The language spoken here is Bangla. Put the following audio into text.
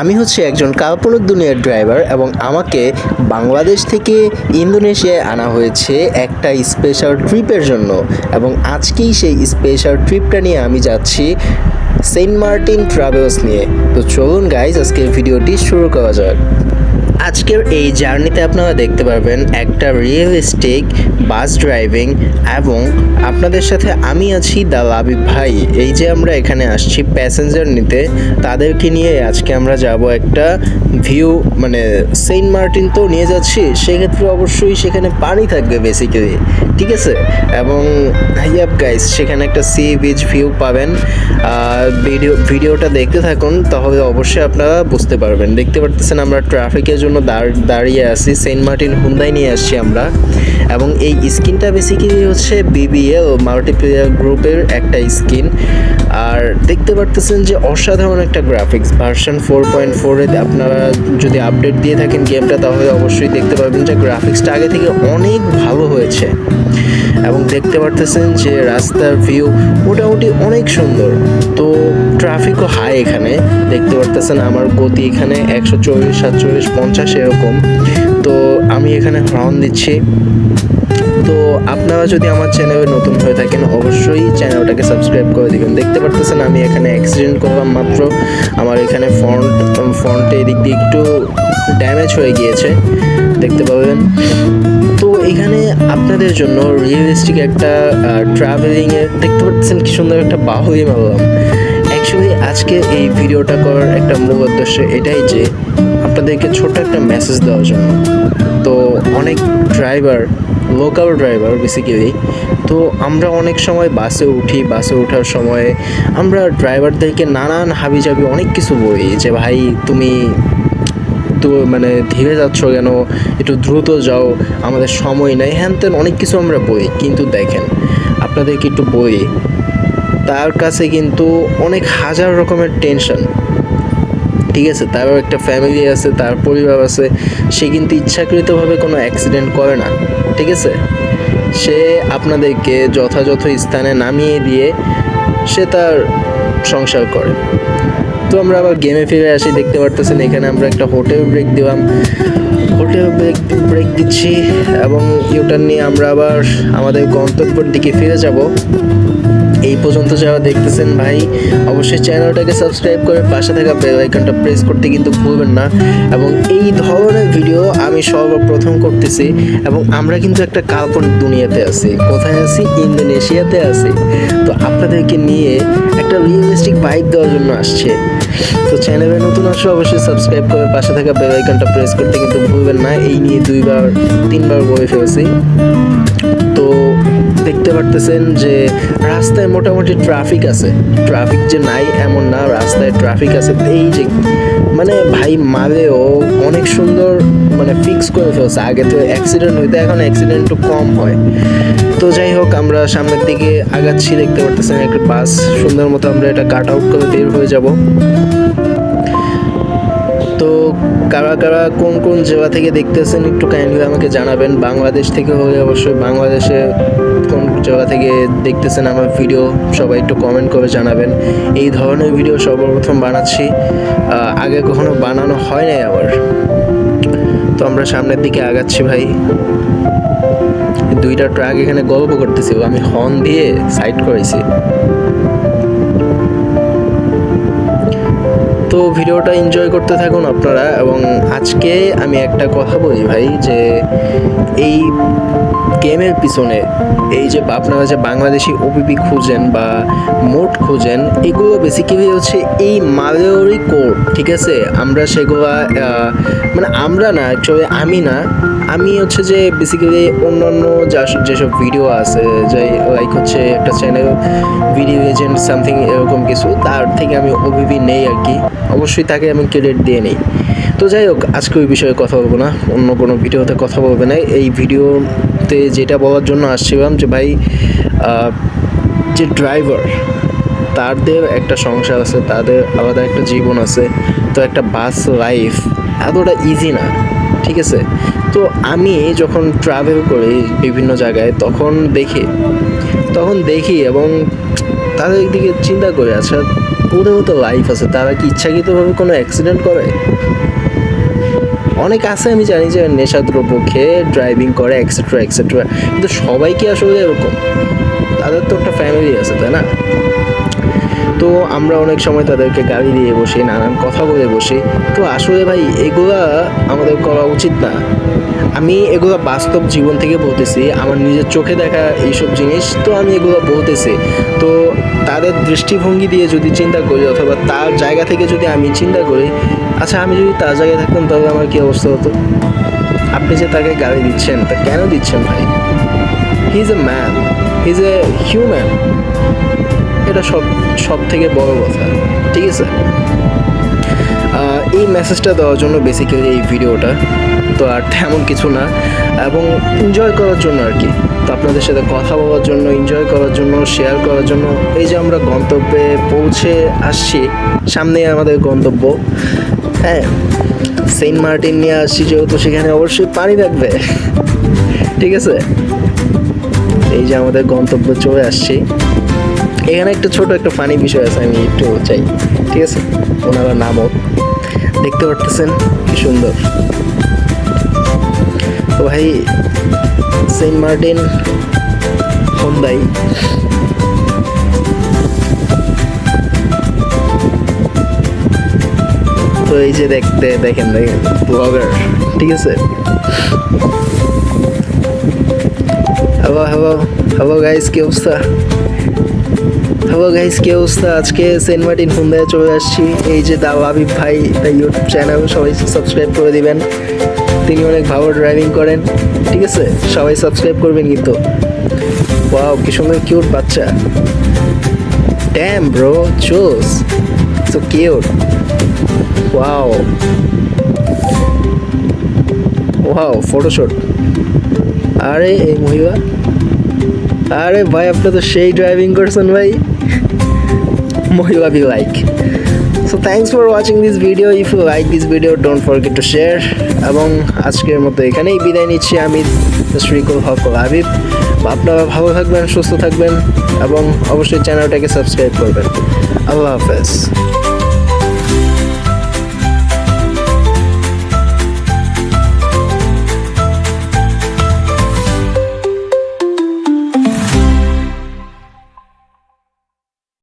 আমি হচ্ছে একজন কাল্পনিক দুনিয়ার ড্রাইভার এবং আমাকে বাংলাদেশ থেকে ইন্দোনেশিয়ায় আনা হয়েছে একটা স্পেশাল ট্রিপের জন্য। এবং আজকেই সেই স্পেশাল ট্রিপটা নিয়ে আমি যাচ্ছি সেন্ট মার্টিন ট্রাভেলস নিয়ে। তো চলুন গাইজ আজকে ভিডিওটি শুরু করা যাক। আজকের এই জার্নিতে আপনারা দেখতে পারবেন একটা রিয়েলিস্টিক বাস ড্রাইভিং এবং আপনাদের সাথে আমি আছি দা লাবিব ভাই। এই যে আমরা এখানে আসছি প্যাসেঞ্জার নিতে, তাদেরকে নিয়ে আজকে আমরা যাব একটা ভিউ মানে সেন্ট মার্টিন তো নিয়ে যাচ্ছি, সেক্ষেত্রে অবশ্যই সেখানে পানি থাকবে বেসিক্যালি ঠিক আছে? এবং ইয়াপ গাইস সেখানে একটা সি বিচ ভিউ পাবেন। ভিডিও ভিডিওটা দেখতে থাকুন, তাহলে অবশ্যই আপনারা বুঝতে পারবেন। দেখতে পারতেছেন আমরা ট্রাফিকের জন্য দাঁড়- দাঁড়িয়ে আছি। সেন্ট মার্টিন হুন্দাই নিয়ে আসছি আমরা। এবং এই স্কিনটা বেসিক্যালি হচ্ছে বিবিএল মাল্টিপ্লেয়ার গ্রুপের একটা স্কিন। আর দেখতে পারতেছেন যে অসাধারণ একটা গ্রাফিক্স ভার্সন ফোর পয়েন্ট ফোরে আপনারা যদি আপডেট দিয়ে থাকেন গেমটা তাহলে অবশ্যই দেখতে পারবেন যে গ্রাফিক্সটা আগে থেকে অনেক ভালো হয়েছে। এবং দেখতে পারতেছেন যে রাস্তার ভিউ মোটামুটি অনেক সুন্দর। তো ট্রাফিকও হাই এখানে। দেখতে পারতেছেন আমার গতি এখানে একশো চল্লিশ, সাতচল্লিশ, পঞ্চাশ এরকম। তো আমি এখানে হর্ন দিচ্ছি। তো আপনারা যদি আমার চ্যানেলে নতুন হয়ে থাকেন, অবশ্যই চ্যানেলটাকে সাবস্ক্রাইব করে দিবেন। দেখতে পারতেছেন আমি এখানে অ্যাক্সিডেন্ট করলাম মাত্র। আমার এখানে ফ্রন্ট ফ্রন্টে এদিক দিয়ে একটু ড্যামেজ হয়ে গিয়েছে। দেখতে পাবেন। তো এখানে আপনাদের জন্য রিয়েলিস্টিক একটা ট্রাভেলিংয়ের দেখতে পাচ্ছেন কি সুন্দর একটা বাহুই মারলাম। অ্যাকচুয়ালি আজকে এই ভিডিওটা করার একটা মূল উদ্দেশ্য এটাই যে আপনাদেরকে ছোট্ট একটা মেসেজ দেওয়ার জন্য। তো অনেক ড্রাইভার লোকাল ড্রাইভার বেসিক্যালি তো আমরা অনেক সময় বাসে উঠি, বাসে ওঠার সময় আমরা ড্রাইভারদেরকে নানান হাবিজাবি অনেক কিছু বলি যে, ভাই, তুমি তো মানে ধীরে যাচ্ছ কেন? একটু দ্রুত যাও, আমাদের সময় নেই। হ্যান ত্যান অনেক কিছু আমরা বই কিন্তু দেখেন, আপনাদেরকে একটু বই তার কাছে কিন্তু অনেক হাজার রকমের টেনশন ঠিক আছে? তারও একটা ফ্যামিলি আছে, তার পরিবার আছে। সে কিন্তু ইচ্ছাকৃতভাবে কোনো অ্যাক্সিডেন্ট করে না। ঠিক আছে? সে আপনাদেরকে যথাযথ স্থানে নামিয়ে দিয়ে সে তার সংসার করে। তো আমরা আবার গেমে ফিরে আসি, দেখতে পারতেছেন এখানে আমরা একটা হোটেল ব্রেক দিলাম। হোটেল ব্রেক ব্রেক দিচ্ছি এবং ইউটার নিয়ে আমরা আবার আমাদের গন্তব্যের দিকে ফিরে যাব। এই পর্যন্ত যারা দেখতেছেন ভাই, অবশ্যই চ্যানেলটাকে সাবস্ক্রাইব করে পাশে থাকা বেল আইকনটা প্রেস করতে কিন্তু ভুলবেন না। এবং এই ধরনের ভিডিও আমি সর্বপ্রথম করতেছি এবং আমরা কিন্তু একটা কাল্পনিক দুনিয়াতে আছি, কোথায় আছি? ইন্দোনেশিয়াতে আছি। তো আপনাদেরকে নিয়ে একটা রিয়েলিস্টিক বাইক দেওয়ার জন্য আসছে। তো চ্যানেলে নতুন আসলে অবশ্যই সাবস্ক্রাইব করে পাশে থাকা বেল আইকনটা প্রেস করতে কিন্তু ভুলবেন না। এই নিয়ে দুইবার, তিনবার বলে ফেলছি। তো দেখতে পারতেছেন যে রাস্তায় মোটামুটি ট্রাফিক আছে। ট্রাফিক যে নাই এমন না, রাস্তায় ট্রাফিক আছে এই যে মানে ভাই মারেও অনেক সুন্দর মানে ফিক্স করে ফেলছে। আগে তো অ্যাক্সিডেন্ট হইতে, এখন অ্যাক্সিডেন্ট একটু কম হয়। তো যাই হোক, আমরা সামনের দিকে আগাচ্ছি, দেখতে পারতেছেন একটা বাস সুন্দর মতো আমরা এটা কাট আউট করে বের হয়ে যাব। তো কারা কারা কোন কোন জেলা থেকে দেখতেছেন একটু কাইন্ডলি আমাকে জানাবেন। বাংলাদেশ থেকে হলে অবশ্যই বাংলাদেশে কোন জেলা থেকে দেখতেছেন আমার ভিডিও সবাই একটু কমেন্ট করে জানাবেন। এই ধরনের ভিডিও সর্বপ্রথম বানাচ্ছি। আগে কখনো বানানো হয় নাই আমার তো আমরা সামনের দিকে আগাচ্ছি ভাই। দুইটা ট্রাক এখানে গল্প করতেছিল আমি হর্ন দিয়ে সাইড করেছি তো ভিডিওটা এনজয় করতে থাকুন আপনারা এবং আজকে আমি একটা কথা বলি ভাই যে এই গেমের পিছনে এই যে আপনারা যে বাংলাদেশি ওপিপি খুঁজেন বা মোড খুঁজেন, এগুলো বেসিক্যালি হচ্ছে এই মালেওরি কোড ঠিক আছে? আমরা সেগুলো মানে আমরা না অ্যাকচুয়ালি আমি না, আমি হচ্ছে যে বেসিক্যালি অন্যান্য যা যেসব ভিডিও আছে, যে লাইক হচ্ছে একটা চ্যানেল ভিডিও এজেন্ট সামথিং এরকম কিছু, তার থেকে আমি ওবিপি নেই আর কি। অবশ্যই তাকে আমি ক্রেডিট দিয়ে নিই। তো যাই হোক, আজকে ওই বিষয়ে কথা বলব না, অন্য কোনো ভিডিওতে কথা বলবে না। এই ভিডিওতে যেটা বলার জন্য আসছিলাম যে ভাই যে ড্রাইভার তাদের একটা সংসার আছে, তাদের আলাদা একটা জীবন আছে, তো একটা বাস লাইফ এতটা ইজি না, ঠিক আছে? তো আমি যখন ট্রাভেল করি বিভিন্ন জায়গায়, তখন দেখি তখন দেখি এবং তাদের দিকে চিন্তা করে আচ্ছা ওদেরও তো লাইফ আছে, তারা কি ইচ্ছাকৃতভাবে কোনো অ্যাক্সিডেন্ট করে? অনেক আছে, আমি জানি যে নেশাদ্রব্য খেয়ে ড্রাইভিং করে এক্সেট্রা এক্সেট্রা কিন্তু সবাই কি আসলে এরকম, তাদের তো একটা ফ্যামিলি আছে, তাই না? তো আমরা অনেক সময় তাদেরকে গাড়ি দিয়ে বসি, নানান কথা বলে বসি। তো আসলে ভাই, এগুলা আমাদের করা উচিত না। আমি এগুলো বাস্তব জীবন থেকে বলতেছি, আমার নিজের চোখে দেখা এইসব জিনিস, তো আমি এগুলো বলতেছি। তো তাদের দৃষ্টিভঙ্গি দিয়ে যদি চিন্তা করি অথবা তার জায়গা থেকে যদি আমি চিন্তা করি আচ্ছা আমি যদি তার জায়গায় থাকতাম, তাহলে আমার কী অবস্থা হতো? আপনি যে তাকে গাড়ি দিচ্ছেন, তা কেন দিচ্ছেন ভাই? He is a man he is a human এটা সব সব থেকে বড় কথা, ঠিক আছে? এই মেসেজটা দেওয়ার জন্য বেসিক্যালি এই ভিডিওটা তো আর তেমন কিছু না, এবং এনজয় করার জন্য আর কি। আপনাদের সাথে কথা বলার জন্য এনজয় করার জন্য শেয়ার করার জন্য এই যে আমরা গন্তব্যে পৌঁছে আসছি, সামনে আমাদের গন্তব্য। হ্যাঁ সেন্ট মার্টিন নিয়ে আসছি যেহেতু সেখানে অবশ্যই পানি থাকবে। ঠিক আছে? এই যে আমাদের গন্তব্য চলে আসছি। এখানে একটা ছোট একটা ফানি বিষয় আছে, আমি একটু চাই। ঠিক আছে? ওনারা নামও দেখতে পারতেছেন? কি সুন্দর। তো ভাই সেন্ট মার্টিন হন্দাই তো এই যে দেখতে দেখেন দেখেন ব্লগার ঠিক আছে হ্যালো হ্যালো হ্যালো গাইস কি অবস্থা হ্যালো গাইস কি অবস্থা? আজকে সেন্ট মার্টিন হুন্দায় চলে আসছি। এই যে দাও আবিব ভাই তাই ইউটিউব চ্যানেল সবাই সাবস্ক্রাইব করে দিবেন। তিনি অনেক ভালো ড্রাইভিং করেন, ঠিক আছে? সবাই সাবস্ক্রাইব করবেন কিন্তু। ওয়াও কি সুন্দর কিউট বাচ্চা। Damn bro চোস। So cute wow wow photoshoot আরে, এই মহিলা। আরে ভাই, আপনি তো সেই ড্রাইভিং করছেন ভাই। মহিলা be like so thanks for watching this video if you like this video don't forget to share এবং আজকের মতো এখানেই বিদায় নিচ্ছি আমি, শ্রীকুল হক আবিব আপনারা ভালো থাকবেন, সুস্থ থাকবেন এবং অবশ্যই চ্যানেলটাকে সাবস্ক্রাইব করবেন। আল্লাহ হাফেজ।